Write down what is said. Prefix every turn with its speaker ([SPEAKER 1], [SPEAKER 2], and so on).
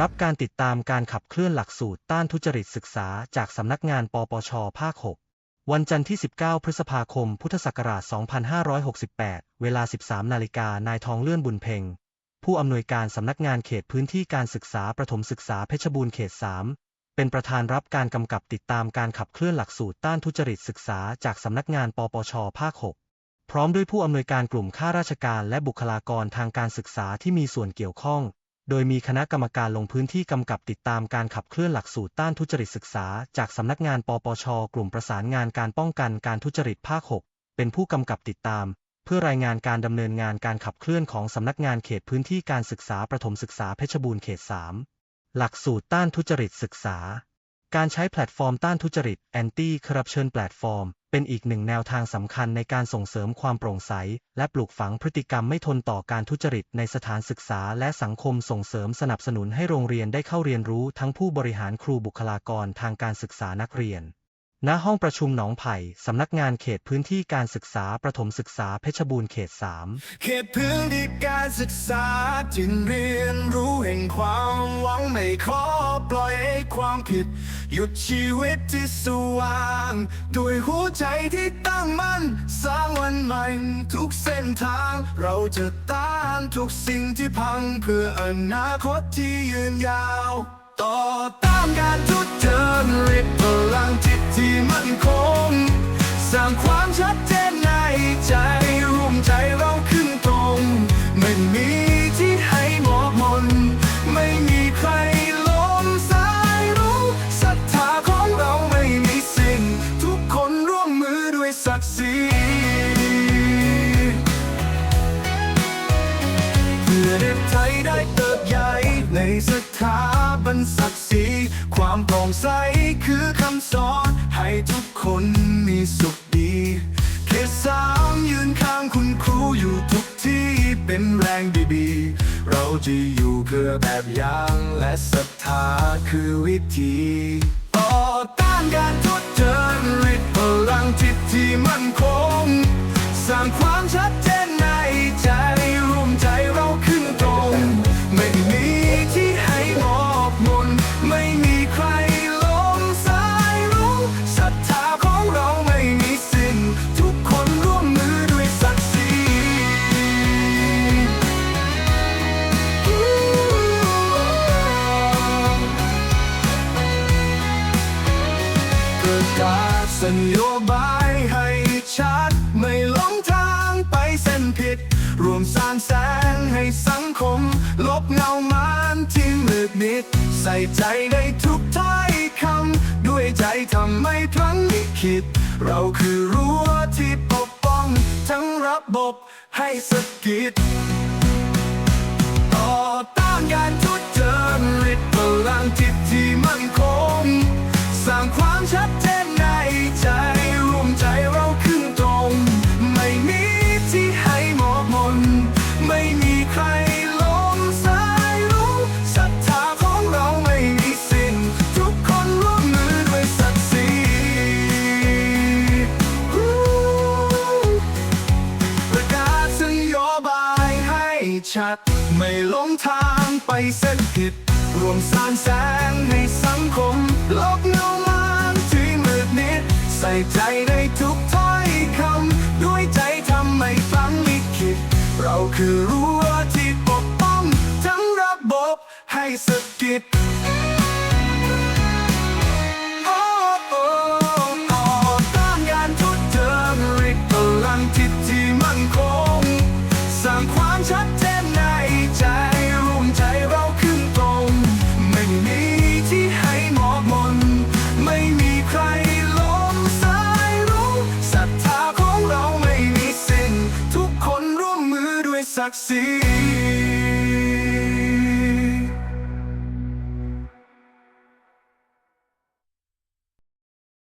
[SPEAKER 1] รับการติดตามการขับเคลื่อนหลักสูตรต้านทุจริตศึกษาจากสำนักงานปปช ภาค 6 วันจันทร์ที่ 19 พฤษภาคม พุทธศักราช 2568 เวลา 13 นาฬิกานายทองเลื่อนบุญเพ็ง ผู้อำนวยการสำนักงานเขตพื้นที่การศึกษาประถมศึกษาเพชรบูรณ์เขต 3 เป็นประธานรับการกำกับติดตามการขับเคลื่อนหลักสูตรต้านทุจริตศึกษาจากสำนักงานปปช ภาค 6 พร้อมด้วยผู้อำนวยการกลุ่มข้าราชการและบุคลากรทางการศึกษาที่มีส่วนเกี่ยวข้อง โดยมีคณะกรรมการลงพื้นที่กำกับติดตามการขับเคลื่อนหลักสูตรต้านทุจริตศึกษา จากสำนักงานปปช กลุ่มประสานงานการป้องกันการทุจริตภาค 6 เป็นผู้กำกับติดตาม เพื่อรายงานการดำเนินงานการขับเคลื่อนของสำนักงานเขตพื้นที่การศึกษาประถมศึกษาเพชรบูรณ์เขต 3 หลักสูตรต้านทุจริตศึกษา การใช้แพลตฟอร์มต้านทุจริต Anti Corruption Platform เป็นอีกหนึ่งแนวทางสำคัญในการส่งเสริมความโปร่งใส และปลูกฝังพฤติกรรมไม่ทนต่อการทุจริตในสถานศึกษา และสังคมส่งเสริมสนับสนุนให้โรงเรียนได้เข้าเรียนรู้ทั้งผู้บริหารครูบุคลากรทางการศึกษานักเรียน ณห้องประชุมหนองไผ่ สำนักงานเขตพื้นที่การศึกษาประถมศึกษาเพชรบูรณ์เขต 3
[SPEAKER 2] เขตพื้นที่การศึกษาจึงเรียนรู้แห่งความหวังไม่ขอปล่อยให้ความผิด หยุดชีวิตที่สว่าง ด้วยหัวใจที่ตั้งมั่น สร้างวันใหม่ทุกเส้นทาง เราจะต้านทุกสิ่งที่พังเพื่ออนาคตที่ยืนยาว ต่อต้านการทุจริตพลังจิต เพื่อเด็กไทยได้เติบใหญ่ในสถาบันศักดิ์ศรีความโปร่งใสคือคำสอน ให้ทุกคนมีสุขดีเขตสามยืนข้างคุณครูอยู่ทุกที่เป็นแรงดีๆ เราจะอยู่เพื่อแบบอย่างและศรัทธาคือวิธีต่อต้านการทุจ สัญโยบายให้ชัด ไม่หลงทางไปเส้นผิด รวมสร้างแสงให้สังคม ลบเงามานที่มืดมิด ใส่ใจในทุกถ้อยคำ ด้วยใจทำไม่พลั้งลิขิต เราคือรั้วที่ปกป้อง ทั้งระบบให้สะกิด ชัด ไม่หลงทางไปเส้นผิด รวมสร้างแสงให้สังคมลบเงามานที่มืดมิด ใส่ใจในทุกถ้อยคำ ด้วยใจทำไม่ฟังลิขิต เราคือรั้วที่ปกป้องทั้งระบบให้สะกิด succeed.